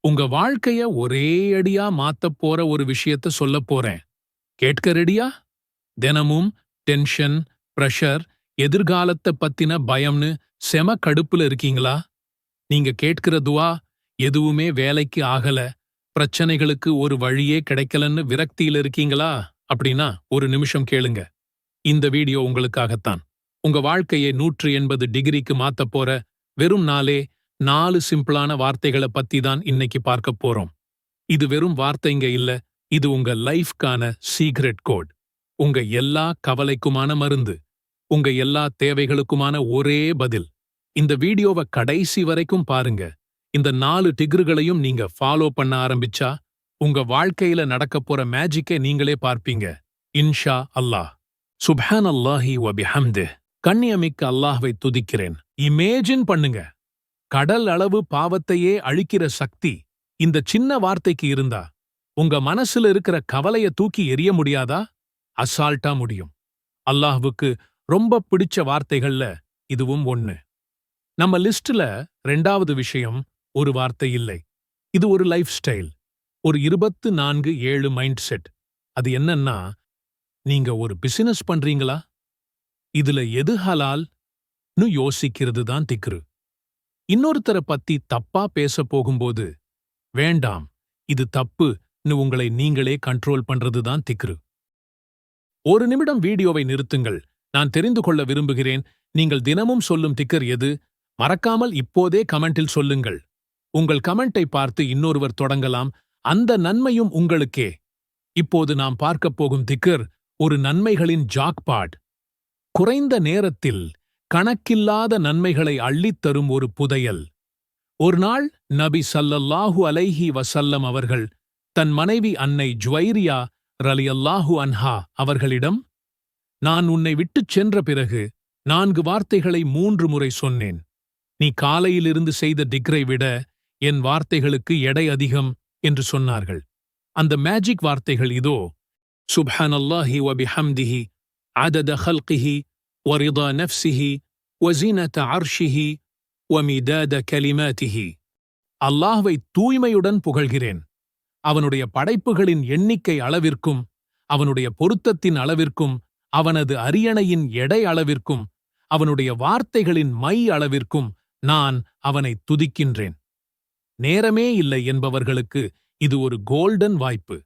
உங்க வாழ்க்கைய ஒரே அடியா மாத்தப் போற ஒரு விஷயத்த சொல்லப் போறேன். கேட்க ரெடியா தினமும் டென்ஷன் பிரஷர் எதிர்காலத்தை பத்தின பயம்னு செம கடுப்புல இருக்கீங்களா? நீங்க கேட்கிற துவா எதுவுமே வேலைக்கு ஆகல. பிரச்சனைகளுக்கு ஒரு வழியே கிடைக்கலன்னு விரக்தியில இருக்கீங்களா? அப்படின்னா ஒரு நிமிஷம் கேளுங்க. இந்த வீடியோ உங்களுக்காகத்தான். உங்க வாழ்க்கையை நூற்று எண்பது டிகிரிக்கு மாத்தப் போற வெறும் நாளே நாலு சிம்பிளான வார்த்தைகளை பத்தி தான் இன்னைக்கு பார்க்க போறோம். இது வெறும் வார்த்தைங்க இல்ல இது உங்க லைஃப்கான சீக்ரெட் கோட். உங்க எல்லா கவலைக்குமான மருந்து உங்க எல்லா தேவைகளுக்குமான ஒரே பதில். இந்த வீடியோவை கடைசி வரைக்கும் பாருங்க. இந்த நாலு டிகிர்களையும் நீங்க ஃபாலோ பண்ண ஆரம்பிச்சா உங்க வாழ்க்கையில நடக்கப் போற மேஜிக்கை நீங்களே பார்ப்பீங்க. இன்ஷா அல்லாஹ். சுப்ஹான் அல்லாஹி வபிஹம்து கண்ணியமிக்க அல்லாஹ்வை துதிக்கிறேன். இமேஜின் பண்ணுங்க. கடல் அளவு பாவத்தையே அழிக்கிற சக்தி இந்த சின்ன வார்த்தைக்கு இருந்தா உங்க மனசுல இருக்கிற கவலைய தூக்கி எறிய முடியாதா? அசால்ட்டா முடியும். அல்லாஹ்வுக்கு ரொம்ப பிடிச்ச வார்த்தைகள்ல இதுவும் ஒண்ணு. நம்ம லிஸ்ட்ல ரெண்டாவது விஷயம் ஒரு வார்த்தை இல்லை. இது ஒரு லைஃப் ஸ்டைல். ஒரு இருபத்து நான்கு ஏழு மைண்ட் செட். அது என்னன்னா நீங்க ஒரு பிசினஸ் பண்றீங்களா? இதுல எது ஹலால்? யோசிக்கிறது தான் திக்ரு. இன்னொருத்தரை பத்தி தப்பா பேச போகும்போது வேண்டாம் இது தப்புன்னு உங்களை நீங்களே கண்ட்ரோல் பண்றதுதான் திக்ரு. ஒரு நிமிடம் வீடியோவை நிறுத்துங்கள். நான் தெரிந்து கொள்ள விரும்புகிறேன். நீங்கள் தினமும் சொல்லும் திக்கர் எது? மறக்காமல் இப்போதே கமெண்டில் சொல்லுங்கள். உங்கள் கமெண்டை பார்த்து இன்னொருவர் தொடங்கலாம். அந்த நன்மையும் உங்களுக்கே. இப்போது நாம் பார்க்கப் போகும் திக்கர் ஒரு நன்மைகளின் ஜாக்பாட். குறைந்த நேரத்தில் கணக்கில்லாத நன்மைகளை அள்ளித்தரும் ஒரு புதையல். ஒருநாள் நபி சல்லல்லாஹு அலைஹி வசல்லம் அவர்கள் தன் மனைவி அன்னை ஜுவைரியா ரலியல்லாஹு அன்ஹா அவர்களிடம் நான் உன்னை விட்டுச் சென்ற பிறகு நான்கு வார்த்தைகளை மூன்று முறை சொன்னேன். நீ காலையிலிருந்து செய்த டிக்ரை விட என் வார்த்தைகளுக்கு எடை அதிகம் என்று சொன்னார்கள். அந்த மேஜிக் வார்த்தைகள் இதோ சுப்ஹானல்லாஹி வபிஹம்திஹி அதத ஹல்கிஹி ورضا نفسه وزينة عرشه ومداد كلماته அல்லாஹ்வை தூய்மையுடன் புகழ்கிறேன் அவனுடைய படைப்புகளின் எண்ணிக்கை அளவிற்கும் அவனுடைய பொருத்தத்தின் அளவிற்கும் அவனது அரியணையின் எடை அளவிற்கும் அவனுடைய வார்த்தைகளின் மை அளவிற்கும் நான் அவனை துதிக்கின்றேன் நேரமே இல்லை என்பவர்களுக்கு இது ஒரு கோல்டன் வாய்ப்பு